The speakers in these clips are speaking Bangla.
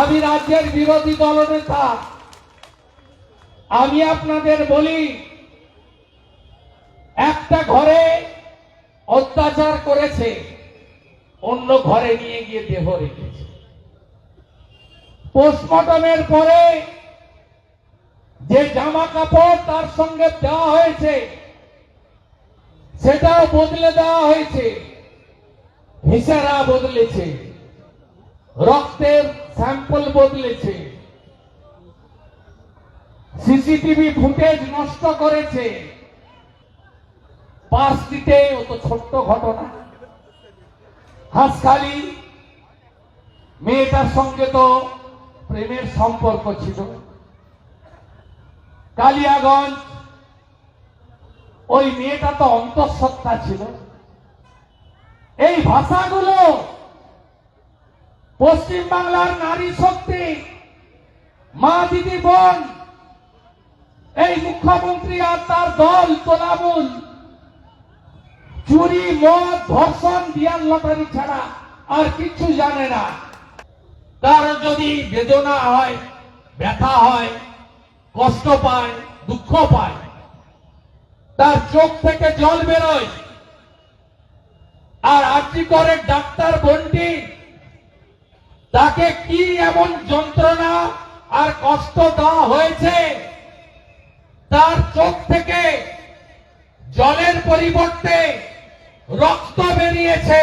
আমি রাজ্যের বিরোধী দলনেতা আমি আপনাদের বলি, একটা ঘরে অত্যাচার করেছে, অন্য ঘরে নিয়ে গিয়ে দেহ রেখেছে। পোস্টমর্টমের পরে যে জামা কাপড় তার সঙ্গে দেওয়া হয়েছে, সেটাও বদলে দেওয়া হয়েছে হিসারা বদলেছে। রক্তের স্যাম্পল বদলেছে। সিসিটিভি ফুটেজ নষ্ট করেছে। পাশ দিতে অত ছোট্ট ঘটনা। হাসখালি, মেয়েটার সঙ্গে তো প্রেমের সম্পর্ক ছিল। কালিয়াগঞ্জ, ওই মেয়েটা তো অন্তঃসত্ত্বা ছিল। এই ভাষাগুলো পশ্চিম বাংলার নারী শক্তি, মা দিদি বোন, এই মুখ্যমন্ত্রী আর তার দল তোলামূল। চুরি, মদ, ধর্ষণ বিয়ার লটারি ছাড়া আর কিছু জানে না। তার যদি বেদনা হয়, ব্যথা হয়, কষ্ট পায়, দুঃখ পায়, তার চোখ থেকে জল বেরোয়। আর আর্জি করে ডাক্তার বন্টি তাকে কি এমন যন্ত্রণা আর কষ্ট দেওয়া হয়েছে? তার চোখ থেকে জলের পরিবর্তে রক্ত বেরিয়েছে।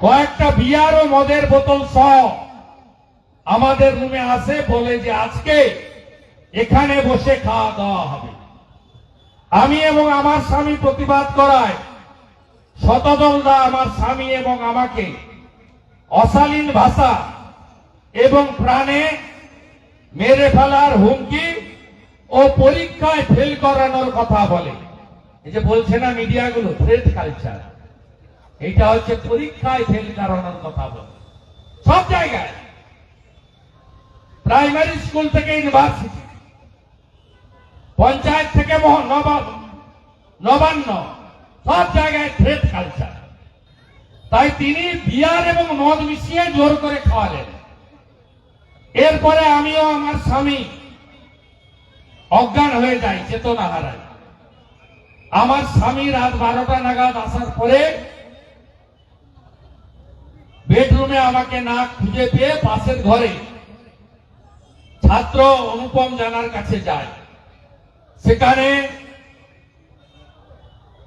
কয়েকটা বিয়ার ও মদের বোতল সহ আমাদের রুমে আসে বলে যে আজকে এখানে বসে খাওয়া দাওয়া হবে। আমি এবং আমার স্বামী প্রতিবাদ করায় শতদলদা আমার স্বামী এবং আমাকে অশালীন ভাষা এবং প্রাণে মেরে ফেলার হুমকি ও পরীক্ষায় ফেল করানোর কথা বলে। এই যে বলছে না মিডিয়াগুলো থ্রেড কালচার এটা হচ্ছে পরীক্ষায় ফেল করানোর কথা বলে। সব জায়গায়। প্রাইমারি স্কুল থেকে ইউনিভার্সিটি পঞ্চায়েত থেকে নবান্ন। সব জায়গায় থ্রেড কালচার তাই তিনি বিয়ার এবং মদ মিশিয়ে জোর করে খাওয়ালেন। এরপরে আমিও আমার স্বামী অজ্ঞান হয়ে যাই, চেতনা হারাই। আমার স্বামী রাত বারোটা নাগাদ আসার পরে বেডরুমে আমাকে না খুঁজে পেয়ে পাশের ঘরে ছাত্র অনুপম জানার কাছে যায়। সেখানে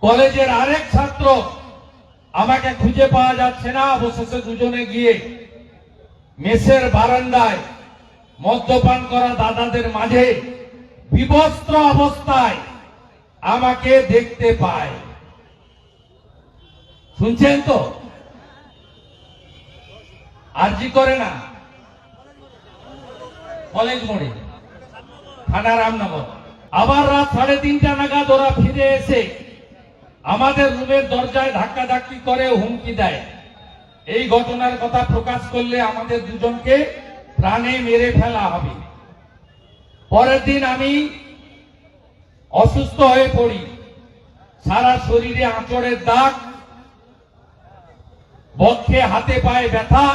কলেজের আরেক ছাত্র আমাকে খুঁজে পাওয়া যাচ্ছে না। অবশেষে দুজনে গিয়ে মেসের বারান্দায় মদ্যপান করা দাদাদের মাঝে বিবস্ত্র অবস্থায় আমাকে দেখতে পায়। শুনছেন তো? আরজি করে না। কলেজ মোড়ে, থানা রামনগর। আবার রাত সাড়ে তিনটা নাগাদ ওরা ফিরে এসে আমাদের রুমের দরজায় ধাক্কা ধাক্কি করে হুমকি দেয়। এই ঘটনার কথা প্রকাশ করলে আমাদের দুজনকে প্রাণে মেরে ফেলা হবে। পরের দিন আমি অসুস্থ হয়ে পড়ি। সারা শরীরে আঁচড়ের দাগ, বক্ষে হাতে পায়ে ব্যথা।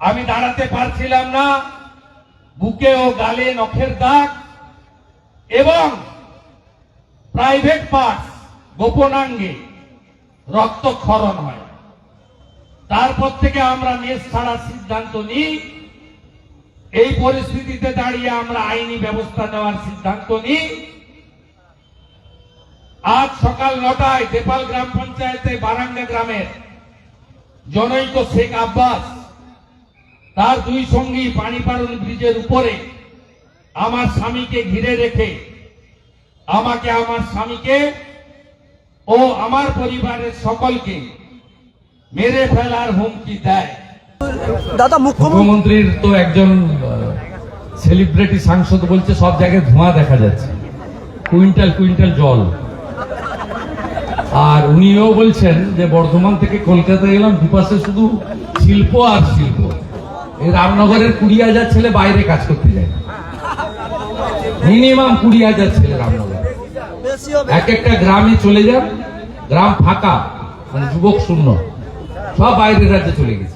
আমি দাঁড়াতে পারছিলাম না, বুকে ও গালে নখের দাগ এবং প্রাইভেট পার্ট গোপনাঙ্গে রক্তক্ষরণ হয়। তারপর থেকে আমরা মেস ছাড়ার সিদ্ধান্ত নিই। এই পরিস্থিতিতে দাঁড়িয়ে আমরা আইনি ব্যবস্থা নেওয়ার সিদ্ধান্ত নিই। আজ সকাল নটায় দেপাল গ্রাম পঞ্চায়েতে বারাঙ্গা গ্রামের জনৈক শেখ আব্বাস, তার দুই সঙ্গী পানিপাড়ন ব্রিজের উপরে আমার স্বামীকে ঘিরে রেখে, আমাকে আমার স্বামীকে ও আমার পরিবারের সকলকে মেরে ফেলার হুমকি দেয়। দাদা মুখ্যমন্ত্রীর তো একজন সেলিব্রিটি সাংসদ বলছে সব জায়গায় ধোঁয়া দেখা যাচ্ছে। কুইন্টাল কুইন্টাল জল। আর উনিও বলছেন যে বর্ধমান থেকে কলকাতা গেলাম দুপাশে শুধু শিল্প আর শিল্প। এই রামনগরের কুড়ি হাজার ছেলে বাইরে কাজ করতে যায়। মিনিমাম কুড়ি হাজার ছেলে রামনগর। এক একটা গ্রামে চলে যান, গ্রাম ফাঁকা মানে যুবক শূন্য। সব বাইরের রাজ্যে চলে গেছে।